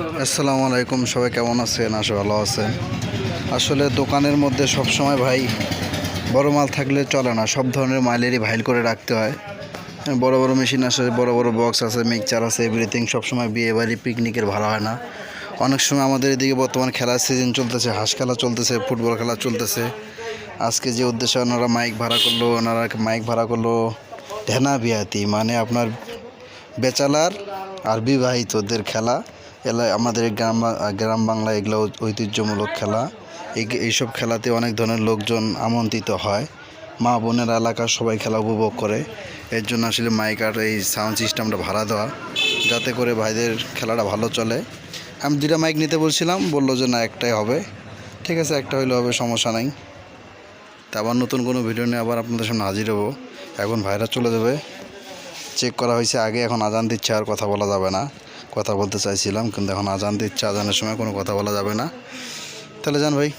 আসসালামু আলাইকুম, সবাই কেমন আছেন? আশা ভালো আছেন। আসলে দোকানের মধ্যে সব সময় ভাই বড় মাল থাকলে চলে না। সব ধরনের মালেরই ভাইল করে রাখতে হয়। বড় বড় মেশিন আছে বড় বড় বক্স আছে মিক্সচার আছে এভরিথিং সবসময় বিয়ে বাড়ি পিকনিকের ভালো হয় না। অনেক সময় আমাদের এদিকে বর্তমান খেলার সিজন চলতেছে, হাঁস খেলা চলতেছে ফুটবল খেলা চলতেছে। আজকে যে উদ্দেশ্যে ওনারা মাইক ভাড়া করল, ওনারা মাইক ভাড়া করল ঢেনা বিয়াতি মানে আপনার বেচালার আর বিবাহিতদের খেলা। এলা আমাদের গ্রাম গ্রাম বাংলা এগুলো ঐতিহ্যমূলক খেলা। এই- এইসব খেলাতে অনেক ধরনের লোকজন আমন্ত্রিত হয়। মা বোনের এলাকার সবাই খেলা উপভোগ করে। এর জন্য আসলে মাইক আর এই সাউন্ড সিস্টেমটা ভাড়া দেওয়া, যাতে করে ভাইদের খেলাটা ভালো চলে। আমি দুটা মাইক নিতে বলছিলাম, বলল যে না, একটাই হবে। ঠিক আছে, একটা হইলে হবে, সমস্যা নাই। তা আবার নতুন কোনো ভিডিও নিয়ে আবার আপনাদের সামনে হাজির হব। এখন ভাইরা চলে যাবে। চেক করা হয়েছে, আগে এখন আজান দিচ্ছে আর কথা বলা যাবে না। কথা বলতে চাইছিলাম, কিন্তু এখন আজান দিচ্ছে, আজানের সময় কোনো কথা বলা যাবে না। তাহলে যান ভাই।